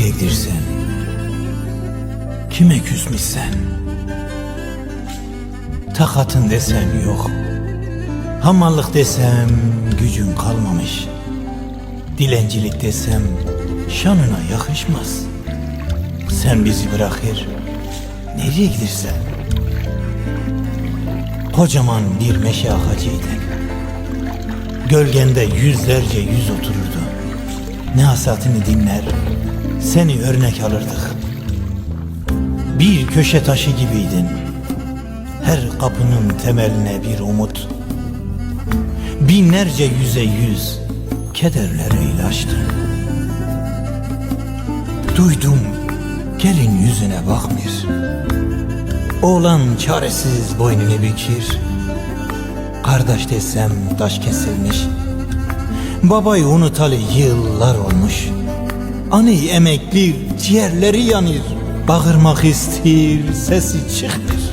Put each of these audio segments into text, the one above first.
gidirsen? Kime küsmüşsen? Takatın desem yok. Hamallık desem gücün kalmamış. Dilencilik desem şanına yakışmaz. Sen bizi bırakır, nereye gidersen? Kocaman bir meşe ağacıydın. Gölgende yüzlerce yüz otururdu. Ne hasatını dinler, seni örnek alırdık. Bir köşe taşı gibiydin. Her kapının temeline bir umut. Binlerce yüze yüz kederlere ilaçtı. Duydum gelin yüzüne bakmır. Oğlan çaresiz boynunu bükür. Kardeş desem taş kesilmiş. Babayı unutalı yıllar olmuş. Anı emekli ciğerleri yanır. Bağırmak istir sesi çıkmır.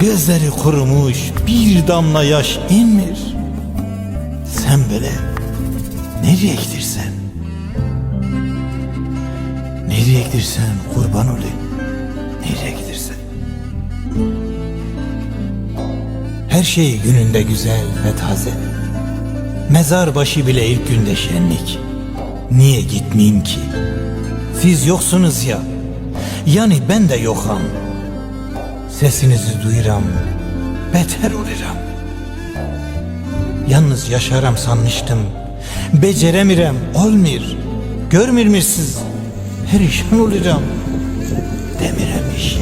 Gözleri kurumuş bir damla yaş inmir. Sen böyle nereye gidersen? Nereye gidersen kurban olayım. Nereye gidersen? Her şey gününde güzel ve taze. Mezar başı bile ilk günde şenlik. Niye gitmeyeyim ki? Siz yoksunuz ya. Yani ben de yokam. Sesinizi duyuram. Beter oluram. Yalnız yaşaram sanmıştım. Beceremirem olmir. Görmür siz? Perişan oluram. Demiremiş.